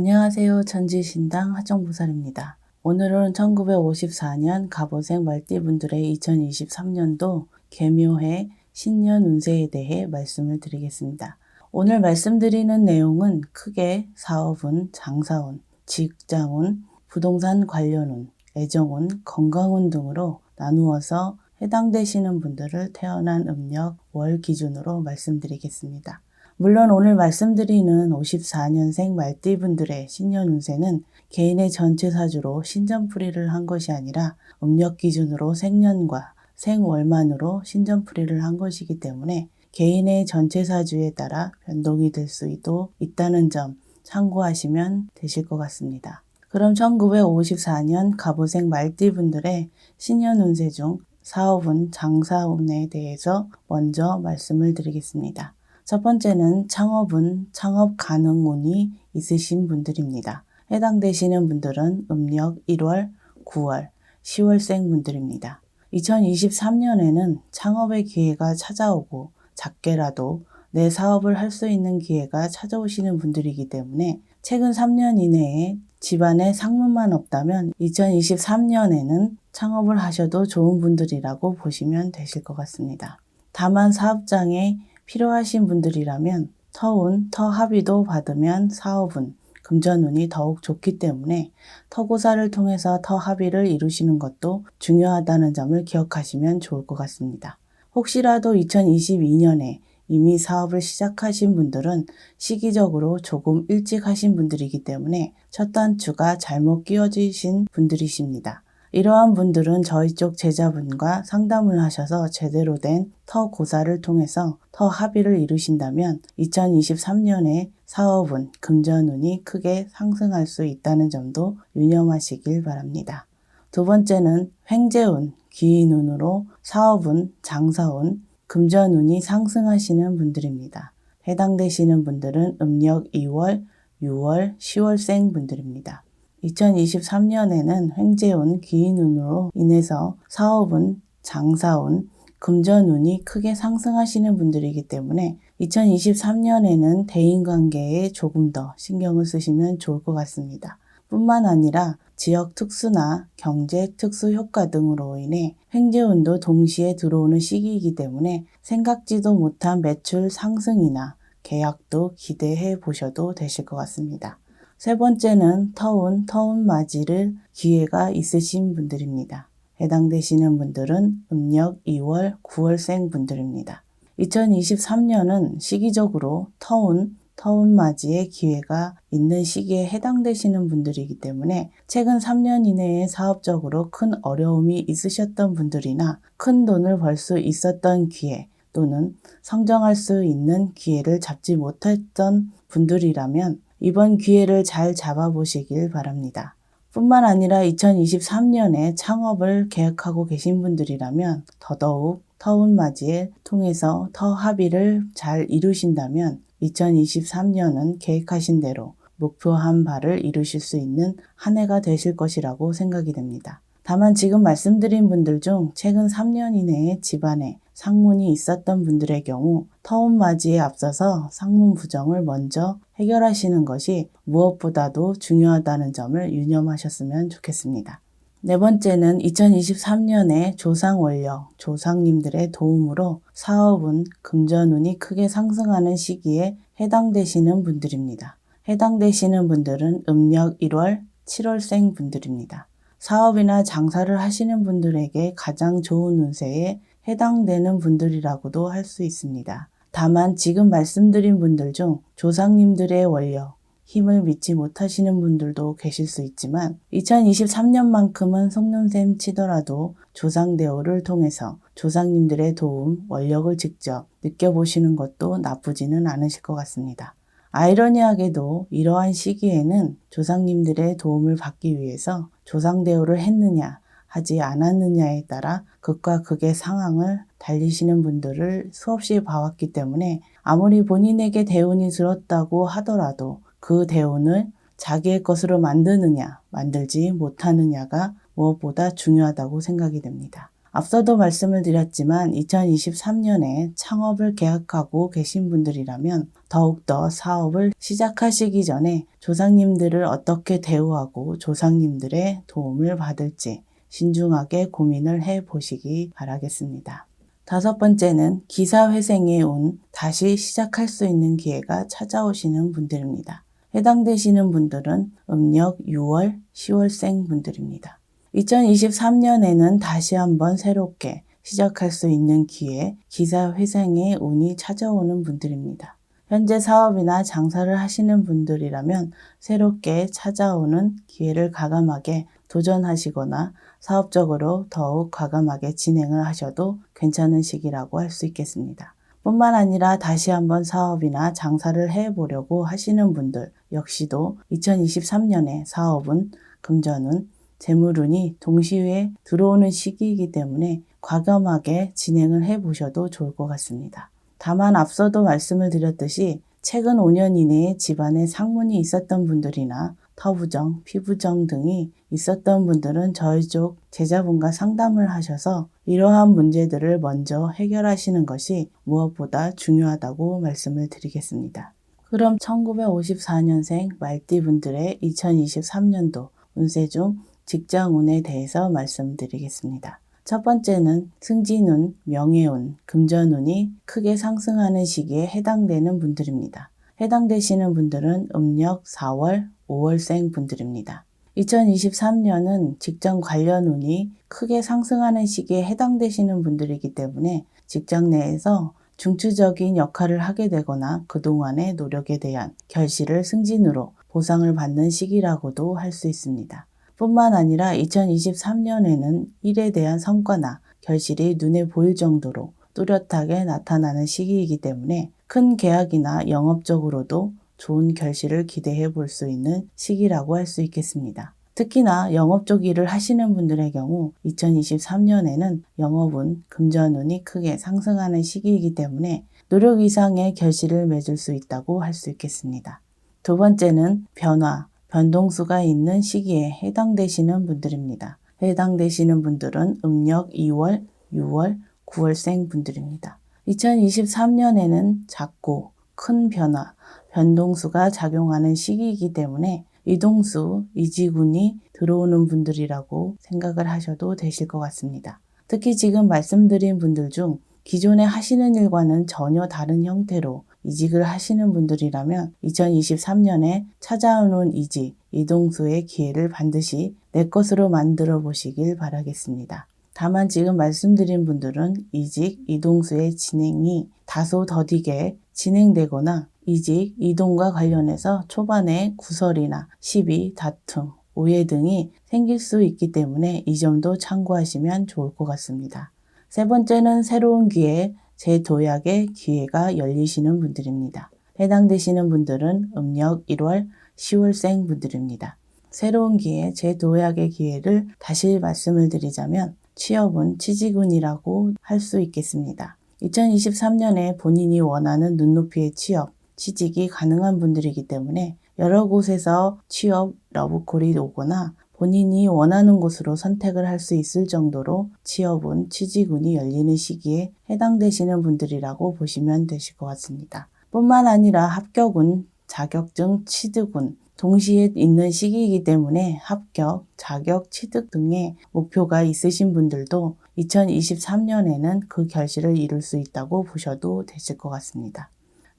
안녕하세요. 천지신당 하정보살입니다. 오늘은 1954년 갑오생 말띠분들의 2023년도 개묘해 신년 운세에 대해 말씀을 드리겠습니다. 오늘 말씀드리는 내용은 크게 사업운, 장사운, 직장운, 부동산 관련운, 애정운, 건강운 등으로 나누어서 해당되시는 분들을 태어난 음력 월 기준으로 말씀드리겠습니다. 물론 오늘 말씀드리는 54년생 말띠분들의 신년 운세는 개인의 전체 사주로 신전풀이를 한 것이 아니라 음력 기준으로 생년과 생월만으로 신전풀이를 한 것이기 때문에 개인의 전체 사주에 따라 변동이 될 수도 있다는 점 참고하시면 되실 것 같습니다. 그럼 1954년 갑오생 말띠분들의 신년 운세 중 사업운, 장사운에 대해서 먼저 말씀을 드리겠습니다. 첫 번째는 창업은 창업 가능운이 있으신 분들입니다. 해당되시는 분들은 음력 1월, 9월, 10월생 분들입니다. 2023년에는 창업의 기회가 찾아오고 작게라도 내 사업을 할 수 있는 기회가 찾아오시는 분들이기 때문에 최근 3년 이내에 집안에 상문만 없다면 2023년에는 창업을 하셔도 좋은 분들이라고 보시면 되실 것 같습니다. 다만 사업장에 필요하신 분들이라면 터운, 터합의도 받으면 사업운, 금전운이 더욱 좋기 때문에 터고사를 통해서 터합의를 이루시는 것도 중요하다는 점을 기억하시면 좋을 것 같습니다. 혹시라도 2022년에 이미 사업을 시작하신 분들은 시기적으로 조금 일찍 하신 분들이기 때문에 첫 단추가 잘못 끼워지신 분들이십니다. 이러한 분들은 저희 쪽 제자분과 상담을 하셔서 제대로 된 터 고사를 통해서 터 합의를 이루신다면 2023년에 사업은 금전운이 크게 상승할 수 있다는 점도 유념하시길 바랍니다. 두 번째는 횡재운, 기인운으로 사업운, 장사운, 금전운이 상승하시는 분들입니다. 해당되시는 분들은 음력 2월, 6월, 10월생 분들입니다. 2023년에는 횡재운 기인운으로 인해서 사업운, 장사운, 금전운이 크게 상승하시는 분들이기 때문에 2023년에는 대인관계에 조금 더 신경을 쓰시면 좋을 것 같습니다. 뿐만 아니라 지역 특수나 경제 특수 효과 등으로 인해 횡재운도 동시에 들어오는 시기이기 때문에 생각지도 못한 매출 상승이나 계약도 기대해 보셔도 되실 것 같습니다. 세 번째는 터운, 터운 맞이를 기회가 있으신 분들입니다. 해당되시는 분들은 음력 2월, 9월생 분들입니다. 2023년은 시기적으로 터운, 터운 맞이의 기회가 있는 시기에 해당되시는 분들이기 때문에 최근 3년 이내에 사업적으로 큰 어려움이 있으셨던 분들이나 큰 돈을 벌 수 있었던 기회 또는 성장할 수 있는 기회를 잡지 못했던 분들이라면 이번 기회를 잘 잡아보시길 바랍니다. 뿐만 아니라 2023년에 창업을 계획하고 계신 분들이라면 더더욱 터운 맞이에 통해서 터 합의를 잘 이루신다면 2023년은 계획하신 대로 목표한 바를 이루실 수 있는 한 해가 되실 것이라고 생각이 됩니다. 다만 지금 말씀드린 분들 중 최근 3년 이내에 집안에 상문이 있었던 분들의 경우 터운 맞이에 앞서서 상문 부정을 먼저 해결하시는 것이 무엇보다도 중요하다는 점을 유념하셨으면 좋겠습니다. 네 번째는 2023년에 조상 원력, 조상님들의 도움으로 사업은 금전운이 크게 상승하는 시기에 해당되시는 분들입니다. 해당되시는 분들은 음력 1월, 7월생 분들입니다. 사업이나 장사를 하시는 분들에게 가장 좋은 운세에 해당되는 분들이라고도 할 수 있습니다. 다만 지금 말씀드린 분들 중 조상님들의 원력, 힘을 믿지 못하시는 분들도 계실 수 있지만 2023년만큼은 속눈샘 치더라도 조상 대오를 통해서 조상님들의 도움, 원력을 직접 느껴보시는 것도 나쁘지는 않으실 것 같습니다. 아이러니하게도 이러한 시기에는 조상님들의 도움을 받기 위해서 조상대우를 했느냐 하지 않았느냐에 따라 극과 극의 상황을 달리시는 분들을 수없이 봐왔기 때문에 아무리 본인에게 대운이 들었다고 하더라도 그 대운을 자기의 것으로 만드느냐, 만들지 못하느냐가 무엇보다 중요하다고 생각이 됩니다. 앞서도 말씀을 드렸지만 2023년에 창업을 계획하고 계신 분들이라면 더욱더 사업을 시작하시기 전에 조상님들을 어떻게 대우하고 조상님들의 도움을 받을지 신중하게 고민을 해 보시기 바라겠습니다. 다섯 번째는 기사회생의 운, 다시 시작할 수 있는 기회가 찾아오시는 분들입니다. 해당되시는 분들은 음력 6월, 10월생 분들입니다. 2023년에는 다시 한번 새롭게 시작할 수 있는 기회, 기사회생의 운이 찾아오는 분들입니다. 현재 사업이나 장사를 하시는 분들이라면 새롭게 찾아오는 기회를 가감하게 도전하시거나 사업적으로 더욱 과감하게 진행을 하셔도 괜찮은 시기라고 할 수 있겠습니다. 뿐만 아니라 다시 한번 사업이나 장사를 해 보려고 하시는 분들 역시도 2023년에 사업은 금전은 재물운이 동시에 들어오는 시기이기 때문에 과감하게 진행을 해 보셔도 좋을 것 같습니다. 다만 앞서도 말씀을 드렸듯이 최근 5년 이내에 집안에 상문이 있었던 분들이나 터부정, 피부정 등이 있었던 분들은 저희 쪽 제자분과 상담을 하셔서 이러한 문제들을 먼저 해결하시는 것이 무엇보다 중요하다고 말씀을 드리겠습니다. 그럼 1954년생 말띠 분들의 2023년도 운세 중 직장운에 대해서 말씀드리겠습니다. 첫 번째는 승진운, 명예운, 금전운이 크게 상승하는 시기에 해당되는 분들입니다. 해당되시는 분들은 음력 4월, 5월생 분들입니다. 2023년은 직장 관련 운이 크게 상승하는 시기에 해당되시는 분들이기 때문에 직장 내에서 중추적인 역할을 하게 되거나 그동안의 노력에 대한 결실을 승진으로 보상을 받는 시기라고도 할 수 있습니다. 뿐만 아니라 2023년에는 일에 대한 성과나 결실이 눈에 보일 정도로 뚜렷하게 나타나는 시기이기 때문에 큰 계약이나 영업적으로도 좋은 결실을 기대해 볼 수 있는 시기라고 할 수 있겠습니다. 특히나 영업 쪽 일을 하시는 분들의 경우 2023년에는 영업은 금전운이 크게 상승하는 시기이기 때문에 노력 이상의 결실을 맺을 수 있다고 할 수 있겠습니다. 두 번째는 변화, 변동수가 있는 시기에 해당되시는 분들입니다. 해당되시는 분들은 음력 2월, 6월, 9월생 분들입니다. 2023년에는 작고 큰 변화, 변동수가 작용하는 시기이기 때문에 이동수, 이지군이 들어오는 분들이라고 생각을 하셔도 되실 것 같습니다. 특히 지금 말씀드린 분들 중 기존에 하시는 일과는 전혀 다른 형태로 이직을 하시는 분들이라면 2023년에 찾아오는 이직, 이동수의 기회를 반드시 내 것으로 만들어 보시길 바라겠습니다. 다만 지금 말씀드린 분들은 이직, 이동수의 진행이 다소 더디게 진행되거나 이직, 이동과 관련해서 초반에 구설이나 시비, 다툼, 오해 등이 생길 수 있기 때문에 이 점도 참고하시면 좋을 것 같습니다. 세 번째는 새로운 기회, 재도약의 기회가 열리시는 분들입니다. 해당되시는 분들은 음력 1월, 10월생 분들입니다. 새로운 기회, 재도약의 기회를 다시 말씀을 드리자면 취업은 취직운이라고 할 수 있겠습니다. 2023년에 본인이 원하는 눈높이의 취업, 취직이 가능한 분들이기 때문에 여러 곳에서 취업 러브콜이 오거나 본인이 원하는 곳으로 선택을 할 수 있을 정도로 취업운, 취직운이 열리는 시기에 해당되시는 분들이라고 보시면 되실 것 같습니다. 뿐만 아니라 합격운, 자격증, 취득운, 동시에 있는 시기이기 때문에 합격, 자격, 취득 등의 목표가 있으신 분들도 2023년에는 그 결실을 이룰 수 있다고 보셔도 되실 것 같습니다.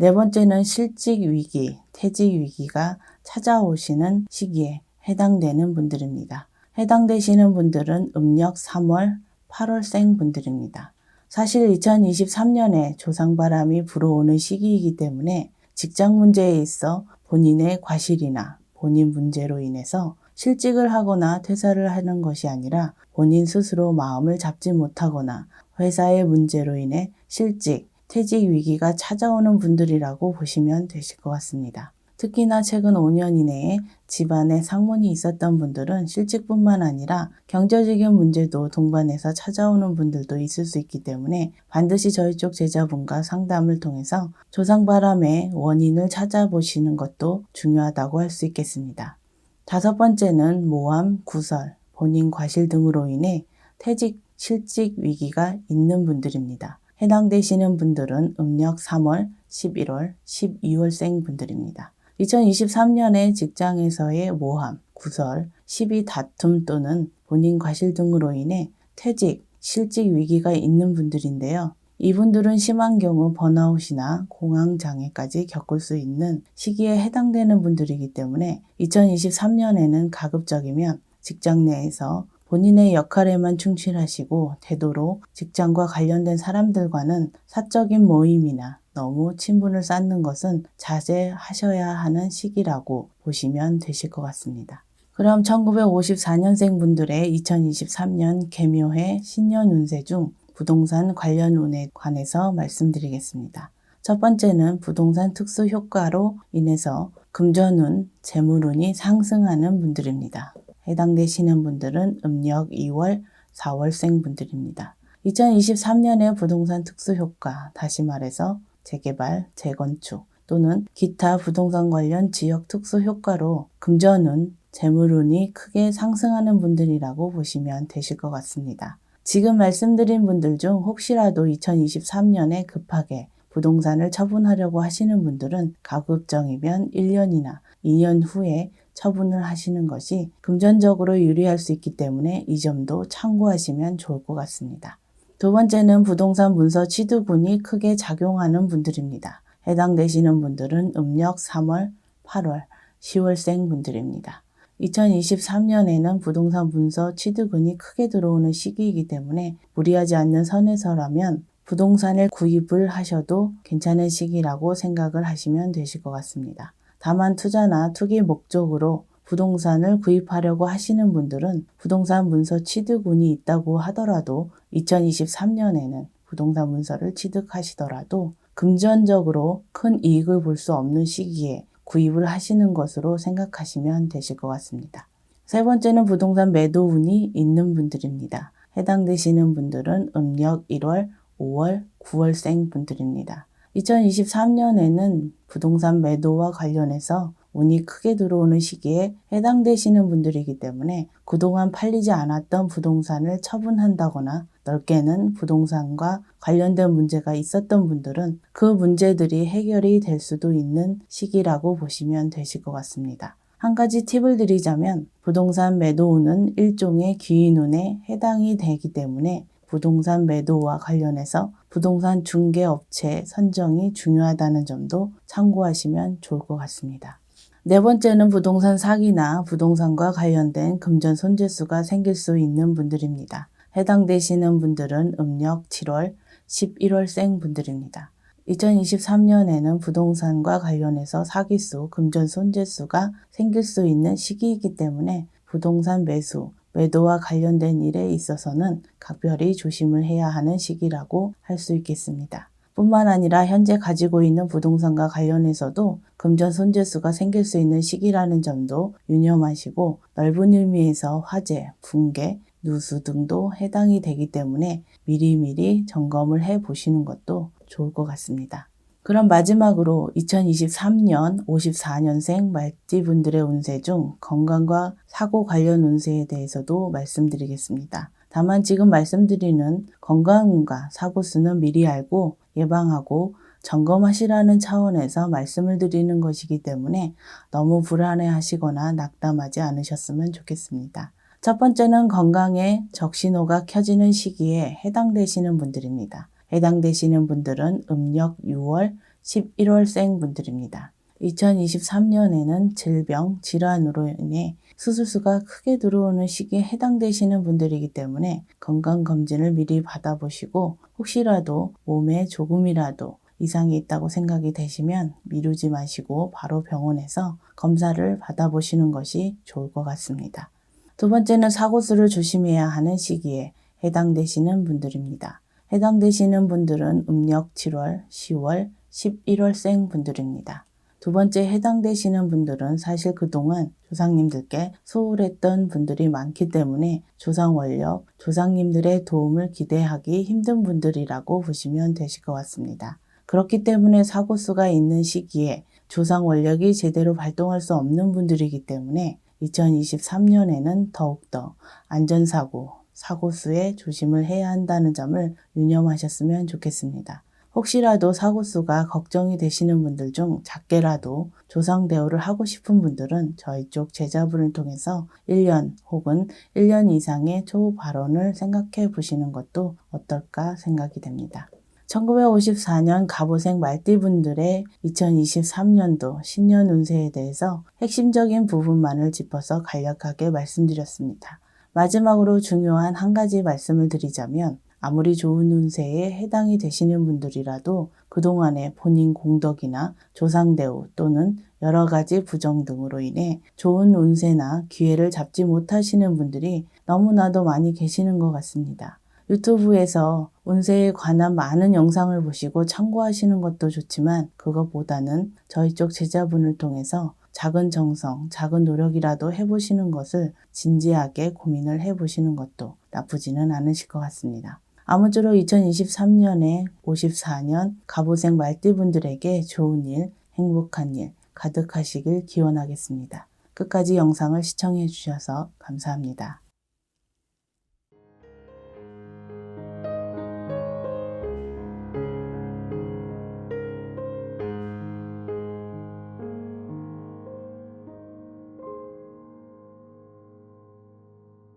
네 번째는 실직 위기, 퇴직 위기가 찾아오시는 시기에 해당되는 분들입니다. 해당되시는 분들은 음력 3월, 8월생 분들입니다. 사실 2023년에 조상바람이 불어오는 시기이기 때문에 직장 문제에 있어 본인의 과실이나 본인 문제로 인해서 실직을 하거나 퇴사를 하는 것이 아니라 본인 스스로 마음을 잡지 못하거나 회사의 문제로 인해 실직, 퇴직 위기가 찾아오는 분들이라고 보시면 되실 것 같습니다. 특히나 최근 5년 이내에 집안에 상문이 있었던 분들은 실직뿐만 아니라 경제적인 문제도 동반해서 찾아오는 분들도 있을 수 있기 때문에 반드시 저희 쪽 제자분과 상담을 통해서 조상바람의 원인을 찾아보시는 것도 중요하다고 할 수 있겠습니다. 다섯 번째는 모함, 구설, 본인 과실 등으로 인해 퇴직, 실직 위기가 있는 분들입니다. 해당되시는 분들은 음력 3월, 11월, 12월생 분들입니다. 2023년에 직장에서의 모함, 구설, 시비 다툼 또는 본인 과실 등으로 인해 퇴직, 실직 위기가 있는 분들인데요. 이분들은 심한 경우 번아웃이나 공황장애까지 겪을 수 있는 시기에 해당되는 분들이기 때문에 2023년에는 가급적이면 직장 내에서 본인의 역할에만 충실하시고 되도록 직장과 관련된 사람들과는 사적인 모임이나 너무 친분을 쌓는 것은 자제하셔야 하는 시기라고 보시면 되실 것 같습니다. 그럼 1954년생 분들의 2023년 개묘해 신년 운세 중 부동산 관련 운에 관해서 말씀드리겠습니다. 첫 번째는 부동산 특수 효과로 인해서 금전운, 재물운이 상승하는 분들입니다. 해당되시는 분들은 음력 2월, 4월생 분들입니다. 2023년의 부동산 특수 효과, 다시 말해서 재개발, 재건축 또는 기타 부동산 관련 지역 특수 효과로 금전운, 재물운이 크게 상승하는 분들이라고 보시면 되실 것 같습니다. 지금 말씀드린 분들 중 혹시라도 2023년에 급하게 부동산을 처분하려고 하시는 분들은 가급적이면 1년이나 2년 후에 처분을 하시는 것이 금전적으로 유리할 수 있기 때문에 이 점도 참고하시면 좋을 것 같습니다. 두 번째는 부동산 문서 취득운이 크게 작용하는 분들입니다. 해당되시는 분들은 음력 3월, 8월, 10월생 분들입니다. 2023년에는 부동산 문서 취득운이 크게 들어오는 시기이기 때문에 무리하지 않는 선에서라면 부동산을 구입을 하셔도 괜찮은 시기라고 생각을 하시면 되실 것 같습니다. 다만 투자나 투기 목적으로 부동산을 구입하려고 하시는 분들은 부동산 문서 취득운이 있다고 하더라도 2023년에는 부동산 문서를 취득하시더라도 금전적으로 큰 이익을 볼 수 없는 시기에 구입을 하시는 것으로 생각하시면 되실 것 같습니다. 세 번째는 부동산 매도 운이 있는 분들입니다. 해당되시는 분들은 음력 1월, 5월, 9월생 분들입니다. 2023년에는 부동산 매도와 관련해서 운이 크게 들어오는 시기에 해당되시는 분들이기 때문에 그동안 팔리지 않았던 부동산을 처분한다거나 넓게는 부동산과 관련된 문제가 있었던 분들은 그 문제들이 해결이 될 수도 있는 시기라고 보시면 되실 것 같습니다. 한 가지 팁을 드리자면 부동산 매도운은 일종의 귀인운에 해당이 되기 때문에 부동산 매도와 관련해서 부동산 중개업체 선정이 중요하다는 점도 참고하시면 좋을 것 같습니다. 네 번째는 부동산 사기나 부동산과 관련된 금전 손재수가 생길 수 있는 분들입니다. 해당되시는 분들은 음력 7월, 11월생 분들입니다. 2023년에는 부동산과 관련해서 사기수, 금전 손재수가 생길 수 있는 시기이기 때문에 부동산 매수, 매도와 관련된 일에 있어서는 각별히 조심을 해야 하는 시기라고 할 수 있겠습니다. 뿐만 아니라 현재 가지고 있는 부동산과 관련해서도 금전 손재수가 생길 수 있는 시기라는 점도 유념하시고 넓은 의미에서 화재, 붕괴, 누수 등도 해당이 되기 때문에 미리미리 점검을 해 보시는 것도 좋을 것 같습니다. 그럼 마지막으로 2023년 54년생 말띠분들의 운세 중 건강과 사고 관련 운세에 대해서도 말씀드리겠습니다. 다만 지금 말씀드리는 건강운과 사고수는 미리 알고 예방하고 점검하시라는 차원에서 말씀을 드리는 것이기 때문에 너무 불안해 하시거나 낙담하지 않으셨으면 좋겠습니다. 첫 번째는 건강에 적신호가 켜지는 시기에 해당되시는 분들입니다. 해당되시는 분들은 음력 6월, 11월생 분들입니다. 2023년에는 질병, 질환으로 인해 수술수가 크게 들어오는 시기에 해당되시는 분들이기 때문에 건강검진을 미리 받아보시고 혹시라도 몸에 조금이라도 이상이 있다고 생각이 되시면 미루지 마시고 바로 병원에서 검사를 받아보시는 것이 좋을 것 같습니다. 두 번째는 사고수를 조심해야 하는 시기에 해당되시는 분들입니다. 해당되시는 분들은 음력 7월, 10월, 11월생 분들입니다. 두 번째 해당되시는 분들은 사실 그동안 조상님들께 소홀했던 분들이 많기 때문에 조상 원력, 조상님들의 도움을 기대하기 힘든 분들이라고 보시면 되실 것 같습니다. 그렇기 때문에 사고수가 있는 시기에 조상 원력이 제대로 발동할 수 없는 분들이기 때문에 2023년에는 더욱더 안전사고, 사고수에 조심을 해야 한다는 점을 유념하셨으면 좋겠습니다. 혹시라도 사고수가 걱정이 되시는 분들 중 작게라도 조상 대우를 하고 싶은 분들은 저희 쪽 제자분을 통해서 1년 혹은 1년 이상의 초발언을 생각해 보시는 것도 어떨까 생각이 됩니다. 1954년 갑오생 말띠분들의 2023년도 신년 운세에 대해서 핵심적인 부분만을 짚어서 간략하게 말씀드렸습니다. 마지막으로 중요한 한 가지 말씀을 드리자면 아무리 좋은 운세에 해당이 되시는 분들이라도 그동안의 본인 공덕이나 조상대우 또는 여러 가지 부정 등으로 인해 좋은 운세나 기회를 잡지 못하시는 분들이 너무나도 많이 계시는 것 같습니다. 유튜브에서 운세에 관한 많은 영상을 보시고 참고하시는 것도 좋지만 그것보다는 저희 쪽 제자분을 통해서 작은 정성, 작은 노력이라도 해보시는 것을 진지하게 고민을 해보시는 것도 나쁘지는 않으실 것 같습니다. 아무쪼록 2023년에 54년 갑오생 말띠분들에게 좋은 일, 행복한 일 가득하시길 기원하겠습니다. 끝까지 영상을 시청해 주셔서 감사합니다.